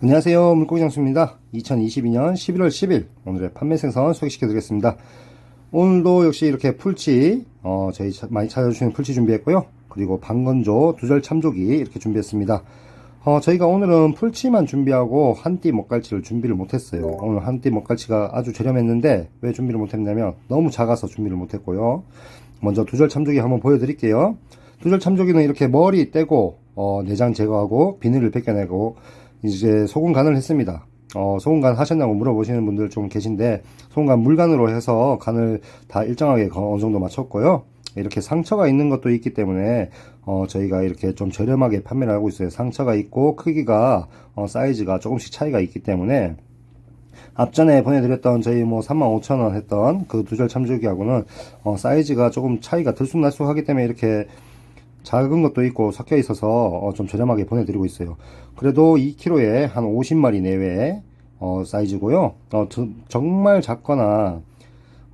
안녕하세요. 물고기 장수입니다. 2022년 11월 10일 오늘의 판매 생선 소개시켜 드리겠습니다. 오늘도 역시 이렇게 풀치 어, 저희 차- 많이 찾아주시는 풀치 준비했고요. 그리고 방건조 두절 참조기 이렇게 준비했습니다. 어, 저희가 오늘은 풀치만 준비하고 한 띠 먹갈치를 준비를 못했어요. 오늘 한 띠 먹갈치가 아주 저렴했는데 왜 준비를 못했냐면 너무 작아서 준비를 못했고요. 먼저 두절 참조기 한번 보여드릴게요. 두절 참조기는 이렇게 머리 떼고 어, 내장 제거하고 비늘을 벗겨내고 이제 소금 간을 했습니다. 어, 소금 간 하셨냐고 물어보시는 분들 좀 계신데 소금 간 물간으로 해서 간을 다 일정하게 거- 어느 정도 맞췄고요. 이렇게 상처가 있는 것도 있기 때문에 어, 저희가 이렇게 좀 저렴하게 판매를 하고 있어요. 상처가 있고 크기가 어, 사이즈가 조금씩 차이가 있기 때문에 앞전에 보내드렸던 저희 뭐 35,000원 했던 그 두절 참조기하고는 어, 사이즈가 조금 차이가 들쑥날쑥하기 때문에 이렇게 작은 것도 있고 섞여 있어서 어, 좀 저렴하게 보내드리고 있어요. 그래도 2kg에 한 50마리 내외 어, 사이즈고요. 어, 저- 정말 작거나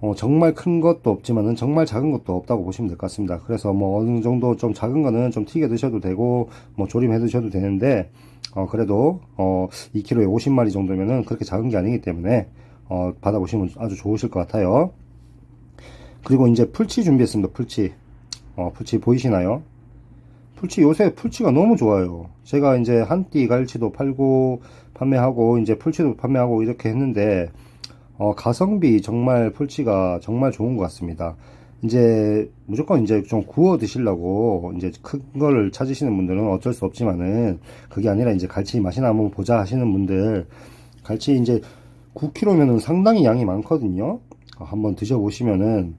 어, 정말 큰 것도 없지만은 정말 작은 것도 없다고 보시면 될 것 같습니다. 그래서 뭐 어느 정도 좀 작은 거는 좀 튀겨 드셔도 되고 뭐 조림해 드셔도 되는데 어, 그래도 어, 2kg에 50마리 정도면은 그렇게 작은 게 아니기 때문에 어, 받아보시면 아주 좋으실 것 같아요. 그리고 이제 풀치 준비했습니다. 풀치. 어, 풀치 보이시나요? 풀치 요새 풀치가 너무 좋아요. 제가 이제 한띠 갈치도 팔고 판매하고 이제 풀치도 판매하고 이렇게 했는데 어, 가성비 정말 풀치가 정말 좋은 것 같습니다. 이제 무조건 이제 좀 구워 드시려고 이제 큰 거를 찾으시는 분들은 어쩔 수 없지만은 그게 아니라 이제 갈치 맛이나 한번 보자 하시는 분들 갈치 이제 9kg면은 상당히 양이 많거든요. 어, 한번 드셔보시면은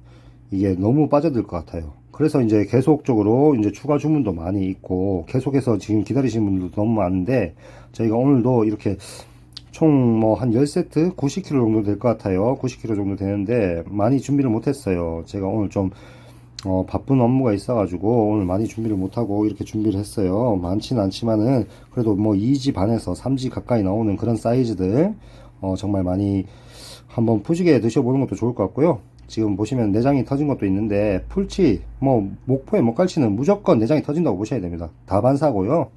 이게 너무 빠져들 것 같아요. 그래서 이제 계속적으로 이제 추가 주문도 많이 있고 계속해서 지금 기다리시는 분들도 너무 많은데 저희가 오늘도 이렇게 총 뭐 한 10세트 90kg 정도 될 것 같아요. 90kg 정도 되는데 많이 준비를 못했어요. 제가 오늘 좀 어, 바쁜 업무가 있어가지고 오늘 많이 준비를 못하고 이렇게 준비를 했어요. 많지는 않지만은 그래도 뭐 2지 반에서 3지 가까이 나오는 그런 사이즈들 어, 정말 많이 한번 푸시게 드셔보는 것도 좋을 것 같고요. 지금 보시면 내장이 터진 것도 있는데 풀치 뭐 목포의 목갈치는 무조건 내장이 터진다고 보셔야 됩니다. 다반사고요.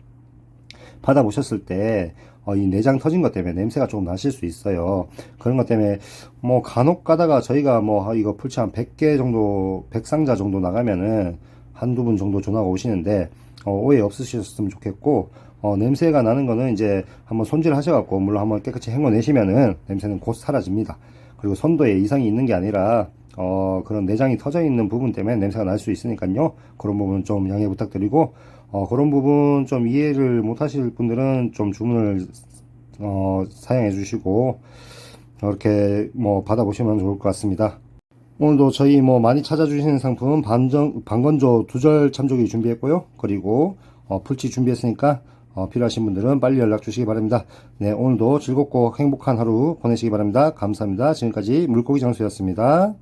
받아 보셨을 때, 어, 이 내장 터진 것 때문에 냄새가 좀 나실 수 있어요. 그런 것 때문에, 뭐, 간혹 가다가 저희가 뭐, 아, 이거 풀치 한 100개 정도, 100상자 정도 나가면은, 한두 분 정도 전화가 오시는데, 어, 오해 없으셨으면 좋겠고, 어, 냄새가 나는 거는 이제 한번 손질 하셔갖고, 물론 한번 깨끗이 헹궈내시면은, 냄새는 곧 사라집니다. 그리고 선도에 이상이 있는 게 아니라, 어, 그런 내장이 터져 있는 부분 때문에 냄새가 날 수 있으니까요. 그런 부분 좀 양해 부탁드리고, 어, 그런 부분 좀 이해를 못 하실 분들은 좀 주문을, 어, 사용해 주시고, 이렇게 뭐 받아보시면 좋을 것 같습니다. 오늘도 저희 뭐 많이 찾아주시는 상품 반전, 반건조 두절 참조기 준비했고요. 그리고, 어, 풀치 준비했으니까, 어, 필요하신 분들은 빨리 연락 주시기 바랍니다. 네, 오늘도 즐겁고 행복한 하루 보내시기 바랍니다. 감사합니다. 지금까지 물고기 장수였습니다.